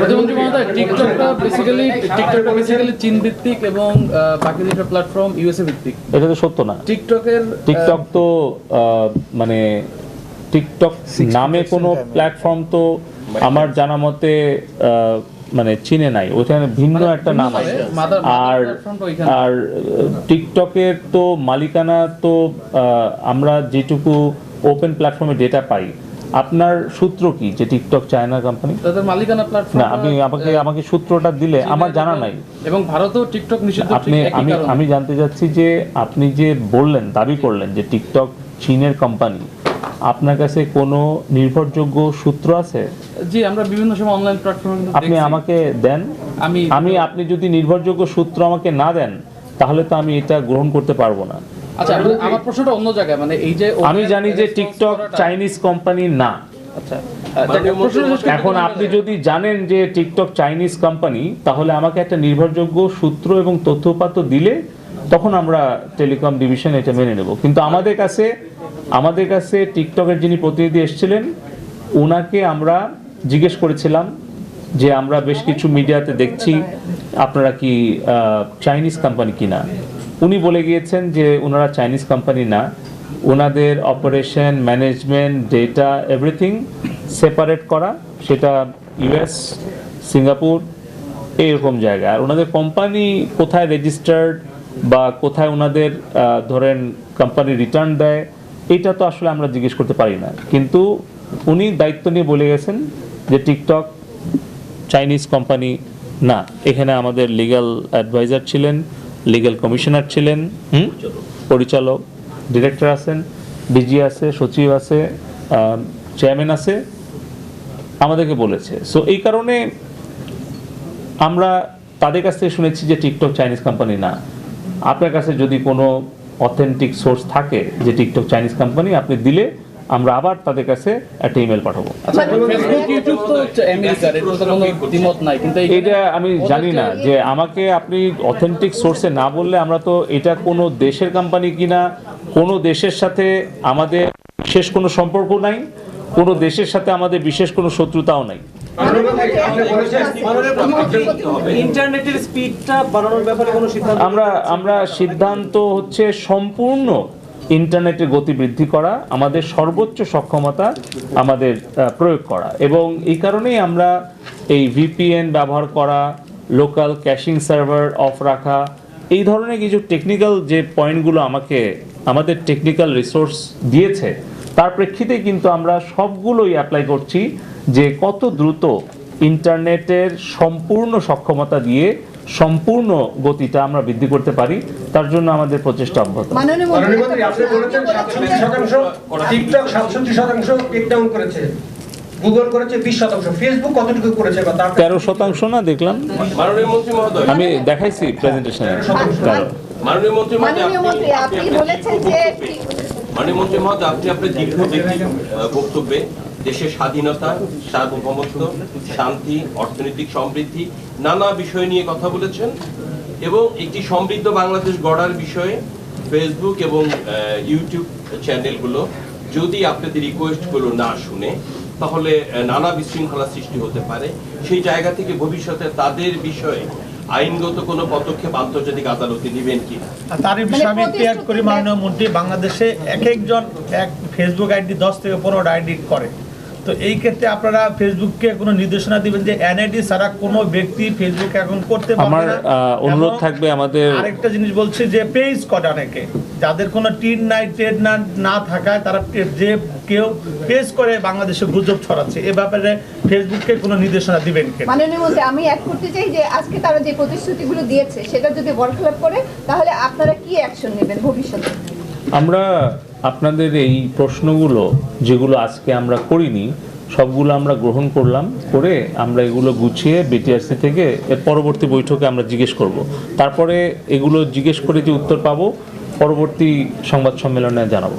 প্রতিমন্ত্রী মহোদয় টিকটকটা basically টিকটকটা basically চীন ভিত্তিক এবং বাকি দুটো প্ল্যাটফর্ম ইউএসএ ভিত্তিক এটা তো সত্য না। টিকটকের টিকটক তো মানে টিকটক নামে কোনো প্ল্যাটফর্ম তো আমার জানা মতে মানে চীনে নাই। ওখানে ভিন্ন একটা নাম আছে। আর আর টিকটকের তো মালিকানা তো আমরা যেটুকু ওপেন প্ল্যাটফর্মে ডেটা পাই আপনার সূত্র কি যে টিকটক চায়না কোম্পানি তাদের মালিকানা প্ল্যাটফর্ম না আপনি আমাকে আমাকে সূত্রটা দিলে আমার জানা নাই। এবং ভারতেও টিকটক নিষিদ্ধ আপনি আমি আমি জানতে চাচ্ছি যে আপনি যে বললেন দাবি করলেন যে টিকটক চীনের কোম্পানি আপনার কাছে কোনো নির্ভরযোগ্য সূত্র আছে? জি আমরা বিভিন্ন সময় অনলাইন প্ল্যাটফর্মে আপনি আমাকে দেন। আমি আমি আপনি যদি নির্ভরযোগ্য সূত্র আমাকে না দেন তাহলে তো আমি এটা গ্রহণ করতে পারব না। আচ্ছা আমার- আমার প্রশ্নটা অন্য জায়গায় মানে এই যে আমি জানি যে টিকটক চাইনিজ কোম্পানি না। আচ্ছা করতে এখন আপনি যদি জানেন যে টিকটক চাইনিজ কোম্পানি তাহলে আমাকে একটা নির্ভরযোগ্য সূত্র এবং তথ্যপাত্র দিলে তখন আমরা টেলিকম ডিভিশন এটা মেনে নেব। কিন্তু আমাদের কাছে আমাদের কাছে টিকটকের যিনি প্রতিনিধি এসেছিলেন ওনাকে আমরা জিজ্ঞেস করেছিলাম যে আমরা বেশ কিছু মিডিয়াতে দেখছি আপনারা কি চাইনিজ কোম্পানি কিনা? উনি বলে গিয়েছেন যে ওনারা চাইনিজ কোম্পানি না। ওনাদের operation management data everything separate করা। সেটা ইউএস সিঙ্গাপুর এইরকম জায়গা। আর ওনাদের কোম্পানি কোথায় রেজিস্টার্ড বা কোথায় ওনাদের ধরেন কোম্পানি রিটার্ন দেয়, এটা তো আসলে আমরা জিজ্ঞেস করতে পারি না। কিন্তু উনি দায়িত্ব নিয়ে বলে গেছেন যে টিকটক চাইনিজ কোম্পানি না। এখানে আমাদের লিগ্যাল অ্যাডভাইজার ছিলেন। লিগ্যাল কমিশনার ছিলেন? পরিচালক ডিরেক্টর আছেন ডিজি আছে সচিব আছে চেয়ারম্যান আছে আমাদেরকে বলেছে সো এই কারণে আমরা তাদের কাছ থেকে শুনেছি যে টিকটক চাইনিজ কোম্পানি না আপনার কাছে যদি কোনো অথেন্টিক সোর্স থাকে যে টিকটক চাইনিজ কোম্পানি আপনি দিলে আমরা আবার তাদের কাছে একটা ইমেল পাঠাবো। আচ্ছা ফেসবুক ইউটিউব তো হচ্ছে আমেরিকার এটা আমি জানি না যে আমাকে আপনি অথেন্টিক সোর্সে না বললে আমরা তো এটা কোনো দেশের কোম্পানি কিনা কোনো দেশের সাথে আমাদের বিশেষ কোনো সম্পর্ক নাই কোনো দেশের সাথে আমাদের বিশেষ কোনো শত্রুতাও নাই। ইন্টারনেটের স্পিডটা বাড়ানোর ব্যাপারে কোনো সিদ্ধান্ত আমরা আমরা সিদ্ধান্ত হচ্ছে সম্পূর্ণ ইন্টারনেটের গতি বৃদ্ধি করা, আমাদের সর্বোচ্চ সক্ষমতা আমাদের প্রয়োগ করা। এবং এই কারণেই আমরা এই ভিপিএন ব্যবহার করা লোকাল ক্যাশিং সার্ভার অফ রাখা, এই ধরনের কিছু টেকনিক্যাল যে পয়েন্টগুলো আমাকে, আমাদের টেকনিক্যাল রিসোর্স দিয়েছে, তার প্রেক্ষিতে কিন্তু আমরা সবগুলোই অ্যাপ্লাই করছি যে কত দ্রুত ইন্টারনেটের সম্পূর্ণ সক্ষমতা দিয়ে সম্পূর্ণ গতিটা আমরা বৃদ্ধি করতে পারি তার জন্য আমাদের প্রচেষ্টা অব্যাহত। আছে। মাননীয় মাননীয় মন্ত্রী মন্ত্রী আপনি বলেছেন সাতষট্টি শতাংশ টিকটক সাতষট্টি শতাংশ টেকডাউন করেছে গুগল করেছে বিশ শতাংশ ফেসবুক কতটুকু করেছে বা তেরো শতাংশ না দেখলাম। মাননীয় মন্ত্রী মহোদয়। আমি দেখাইছি প্রেজেন্টেশনে মাননীয় মন্ত্রী মহোদয় আপনি বলেছেন যে মাননীয় মন্ত্রী মহোদয় আপনি আপনার দীর্ঘ ব্যক্তি বক্তব্যে দেশের স্বাধীনতা সার্বভৌমত্ব শান্তি অর্থনৈতিক সমৃদ্ধি নানা বিষয় নিয়ে কথা বলেছেন এবং একটি সমৃদ্ধ বাংলাদেশ গড়ার বিষয়ে ফেসবুক এবং ইউটিউব চ্যানেলগুলো যদি আপনাদের রিকোয়েস্টগুলো না শুনে তাহলে নানা বিশৃঙ্খলা সৃষ্টি হতে পারে। সেই জায়গা থেকে ভবিষ্যতে তাদের বিষয়ে আইনগত কোনো পদক্ষেপ আন্তর্জাতিক আদালতে নেবেন কি তার বিষয়ে আমি একটু অ্যাড করি মাননীয় মন্ত্রী বাংলাদেশে এক একজন এক ফেসবুক আইডি দশ থেকে পনেরোটা আইডি করে। তো এই ক্ষেত্রে আপনারা ফেসবুককে কোনো নির্দেশনা দিবেন যে এনআইডি ছাড়া কোনো ব্যক্তি ফেসবুক এখন করতে পারবে আমার অনুরোধ থাকবে আমাদের আরেকটা জিনিস বলছে যে পেজ করে অনেকে যাদের কোনো টিন নাই ট্রেড না না থাকায় তারা যে কেউ পেজ করে বাংলাদেশে গুজব ছড়াচ্ছে এ ব্যাপারে ফেসবুককে কোনো নির্দেশনা দিবেন কেন মাননীয় মন্ত্রী আমি এক করতে চাই যে আজকে তারা যে প্রতিশ্রুতিগুলো দিয়েছে সেটা যদি বরখলাপ করে তাহলে আপনারা কি অ্যাকশন নেবেন ভবিষ্যতে? আমরা আপনাদের এই প্রশ্নগুলো, যেগুলো আজকে আমরা করিনি, সবগুলো আমরা গ্রহণ করলাম, করে আমরা এগুলো গুছিয়ে বিটিআরসি থেকে এর পরবর্তী বৈঠকে আমরা জিজ্ঞেস করব। তারপরে এগুলো জিজ্ঞেস করে যে উত্তর পাবো, পরবর্তী সংবাদ সম্মেলনে জানাব।